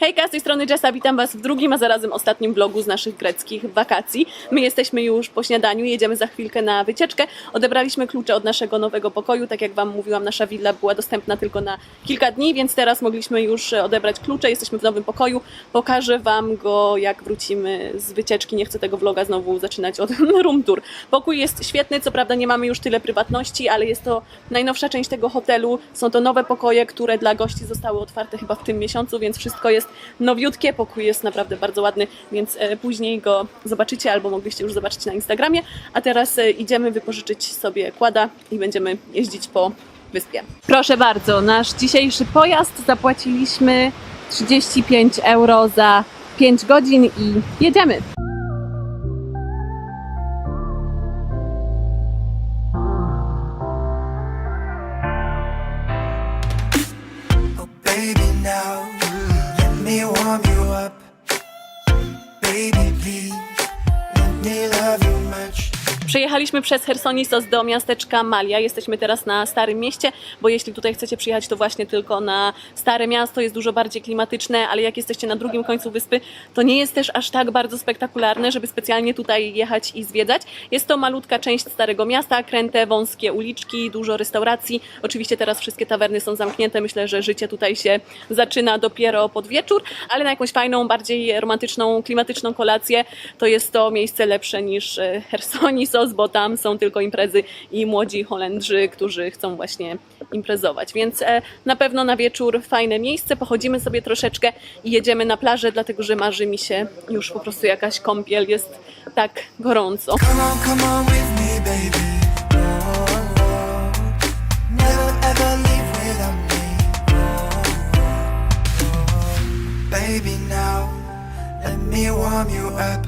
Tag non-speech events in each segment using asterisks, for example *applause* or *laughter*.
Hejka, z tej strony Jessa, witam Was w drugim, a zarazem ostatnim vlogu z naszych greckich wakacji. My jesteśmy już po śniadaniu, jedziemy za chwilkę na wycieczkę. Odebraliśmy klucze od naszego nowego pokoju. Tak jak Wam mówiłam, nasza willa była dostępna tylko na kilka dni, więc teraz mogliśmy już odebrać klucze. Jesteśmy w nowym pokoju. Pokażę Wam go, jak wrócimy z wycieczki. Nie chcę tego vloga znowu zaczynać od *laughs* room tour. Pokój jest świetny, co prawda nie mamy już tyle prywatności, ale jest to najnowsza część tego hotelu. Są to nowe pokoje, które dla gości zostały otwarte chyba w tym miesiącu, więc wszystko jest nowiutkie. Pokój jest naprawdę bardzo ładny, więc e, później go zobaczycie albo mogliście już zobaczyć na Instagramie. A teraz e, idziemy wypożyczyć sobie kłada i będziemy jeździć po wyspie. Proszę bardzo, nasz dzisiejszy pojazd zapłaciliśmy 35 euro za 5 godzin i jedziemy. Przejechaliśmy przez Chersonisos do miasteczka Malia. Jesteśmy teraz na Starym Mieście, bo jeśli tutaj chcecie przyjechać, to właśnie tylko na Stare Miasto. Jest dużo bardziej klimatyczne, ale jak jesteście na drugim końcu wyspy, to nie jest też aż tak bardzo spektakularne, żeby specjalnie tutaj jechać i zwiedzać. Jest to malutka część Starego Miasta, kręte, wąskie uliczki, dużo restauracji. Oczywiście teraz wszystkie tawerny są zamknięte. Myślę, że życie tutaj się zaczyna dopiero pod wieczór, ale na jakąś fajną, bardziej romantyczną, klimatyczną kolację to jest to miejsce lepsze niż e, Bo tam są tylko imprezy i młodzi Holendrzy, którzy chcą właśnie imprezować. Więc e, na pewno na wieczór fajne miejsce. Pochodzimy sobie troszeczkę i jedziemy na plażę, dlatego że marzy mi się już po prostu jakaś kąpiel. Jest tak gorąco. Come on, come on. Baby, now let me warm you up.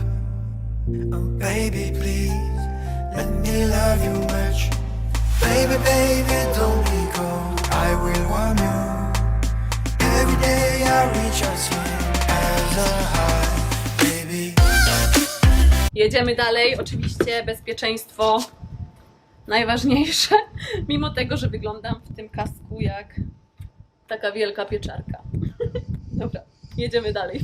Oh, baby, please me love you much. Baby, baby, don't be cold. I will warm you. Every day I reach out to you as a high. Jedziemy dalej. Oczywiście bezpieczeństwo najważniejsze, *laughs* mimo tego, że wyglądam w tym kasku jak taka wielka pieczarka. *laughs* Dobra, jedziemy dalej.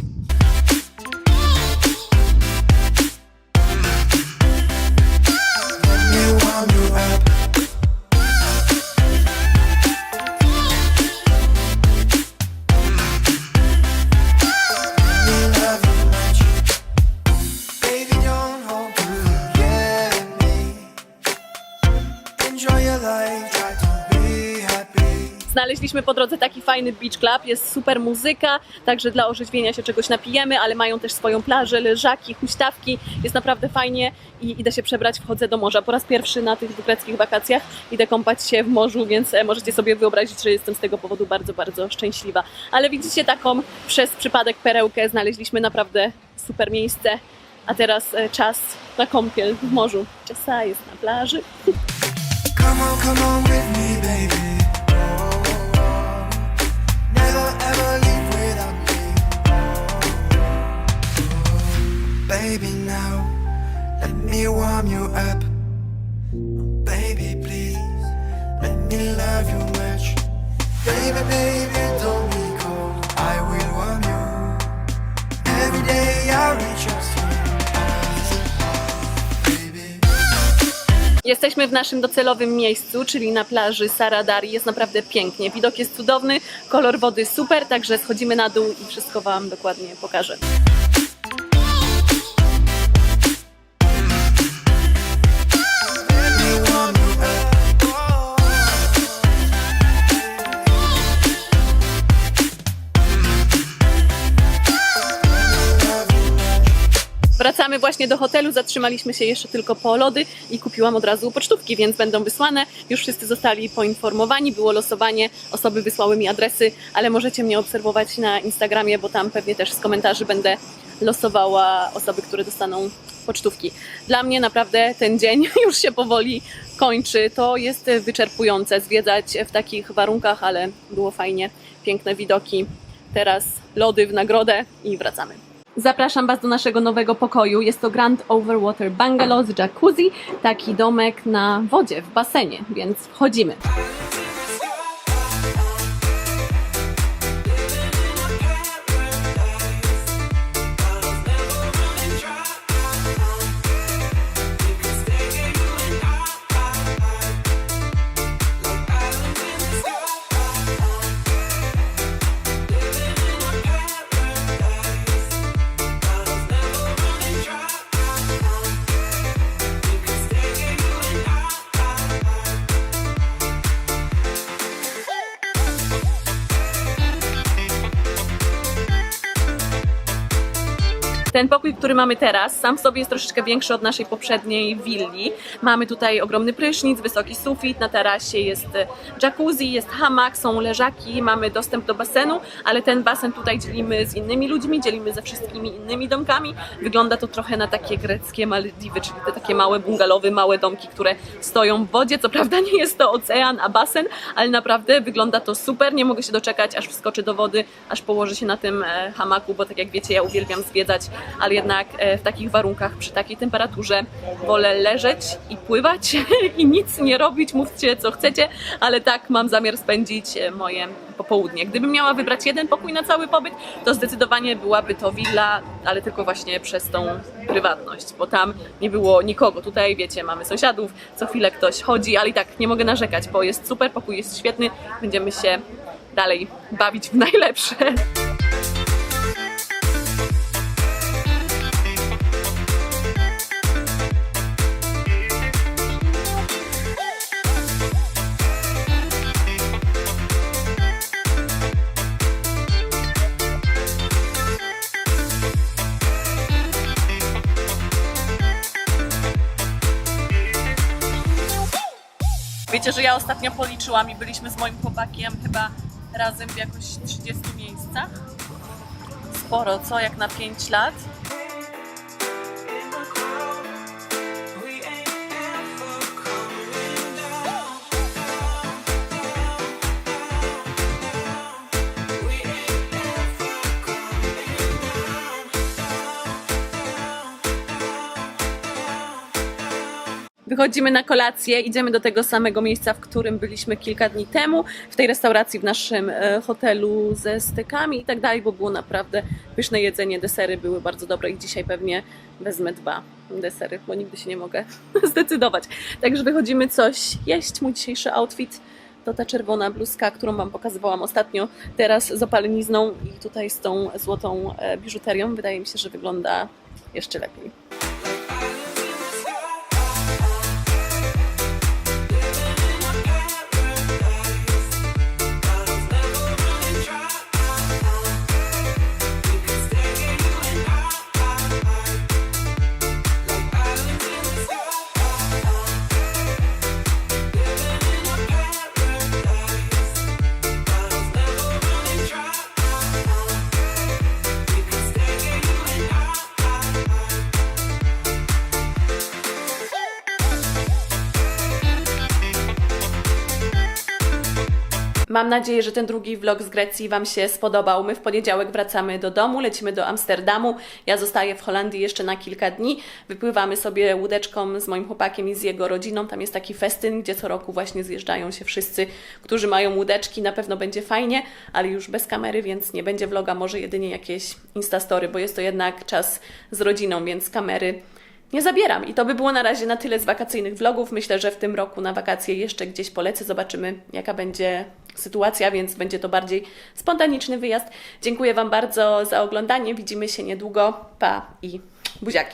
Znaleźliśmy po drodze taki fajny beach club, jest super muzyka, także dla orzeźwienia się czegoś napijemy, ale mają też swoją plażę, leżaki, huśtawki, jest naprawdę fajnie i idę się przebrać, wchodzę do morza. Po raz pierwszy na tych greckich wakacjach idę kąpać się w morzu, więc e, możecie sobie wyobrazić, że jestem z tego powodu bardzo, bardzo szczęśliwa. Ale widzicie taką przez przypadek perełkę, znaleźliśmy naprawdę super miejsce, a teraz e, czas na kąpiel w morzu. Czasa jest na plaży. Come on, come on with me, baby. Baby, now let me warm you up. Baby, please let me love you much. Baby, baby, don't be cold. I will warm you. Every day I reach out to. Jesteśmy w naszym docelowym miejscu, czyli na plaży Saradari. Jest naprawdę pięknie. Widok jest cudowny, kolor wody super, także schodzimy na dół i wszystko Wam dokładnie pokażę. Wracamy właśnie do hotelu, zatrzymaliśmy się jeszcze tylko po lody i kupiłam od razu pocztówki, więc będą wysłane. Już wszyscy zostali poinformowani, było losowanie, osoby wysłały mi adresy, ale możecie mnie obserwować na Instagramie, bo tam pewnie też z komentarzy będę losowała osoby, które dostaną pocztówki. Dla mnie naprawdę ten dzień *laughs* już się powoli kończy. To jest wyczerpujące zwiedzać w takich warunkach, ale było fajnie, piękne widoki. Teraz lody w nagrodę i wracamy. Zapraszam Was do naszego nowego pokoju. Jest to Grand Overwater Bungalow z jacuzzi, taki domek na wodzie, w basenie, więc wchodzimy. Ten pokój, który mamy teraz, sam w sobie jest troszeczkę większy od naszej poprzedniej willi. Mamy tutaj ogromny prysznic, wysoki sufit, na tarasie jest e, jacuzzi, jest hamak, są leżaki, mamy dostęp do basenu, ale ten basen tutaj dzielimy z innymi ludźmi, dzielimy ze wszystkimi innymi domkami. Wygląda to trochę na takie greckie Malediwy, czyli te takie małe bungalowy, małe domki, które stoją w wodzie. Co prawda nie jest to ocean, a basen, ale naprawdę wygląda to super. Nie mogę się doczekać, aż wskoczy do wody, aż położy się na tym e, hamaku, bo tak jak wiecie, ja uwielbiam zwiedzać, ale jednak e, w takich warunkach, przy takiej temperaturze wolę leżeć i pływać *laughs* i nic nie robić, mówcie co chcecie, ale tak mam zamiar spędzić e, moje popołudnie. Gdybym miała wybrać jeden pokój na cały pobyt, to zdecydowanie byłaby to willa, ale tylko właśnie przez tą prywatność, bo tam nie było nikogo. Tutaj wiecie, mamy sąsiadów, co chwilę ktoś chodzi, ale i tak nie mogę narzekać, bo jest super, pokój jest świetny, będziemy się dalej bawić w najlepsze. Wiecie, że ja ostatnio policzyłam i byliśmy z moim chłopakiem chyba razem w jakoś 30 miejscach. Sporo, co? Jak na 5 lat. Wychodzimy na kolację, idziemy do tego samego miejsca, w którym byliśmy kilka dni temu, w tej restauracji w naszym e, hotelu ze stykami i tak dalej, bo było naprawdę pyszne jedzenie, desery były bardzo dobre i dzisiaj pewnie wezmę dwa desery, bo nigdy się nie mogę *laughs* zdecydować. Także wychodzimy coś jeść. Mój dzisiejszy outfit to ta czerwona bluzka, którą Wam pokazywałam ostatnio, teraz z opalenizną i tutaj z tą złotą e, biżuterią. Wydaje mi się, że wygląda jeszcze lepiej. Mam nadzieję, że ten drugi vlog z Grecji Wam się spodobał. My w poniedziałek wracamy do domu, lecimy do Amsterdamu. Ja zostaję w Holandii jeszcze na kilka dni. Wypływamy sobie łódeczką z moim chłopakiem i z jego rodziną. Tam jest taki festyn, gdzie co roku właśnie zjeżdżają się wszyscy, którzy mają łódeczki. Na pewno będzie fajnie, ale już bez kamery, więc nie będzie vloga, może jedynie jakieś instastory, bo jest to jednak czas z rodziną, więc kamery nie zabieram. I to by było na razie na tyle z wakacyjnych vlogów. Myślę, że w tym roku na wakacje jeszcze gdzieś polecę. Zobaczymy, jaka będzie sytuacja, więc będzie to bardziej spontaniczny wyjazd. Dziękuję Wam bardzo za oglądanie. Widzimy się niedługo. Pa i buziaki.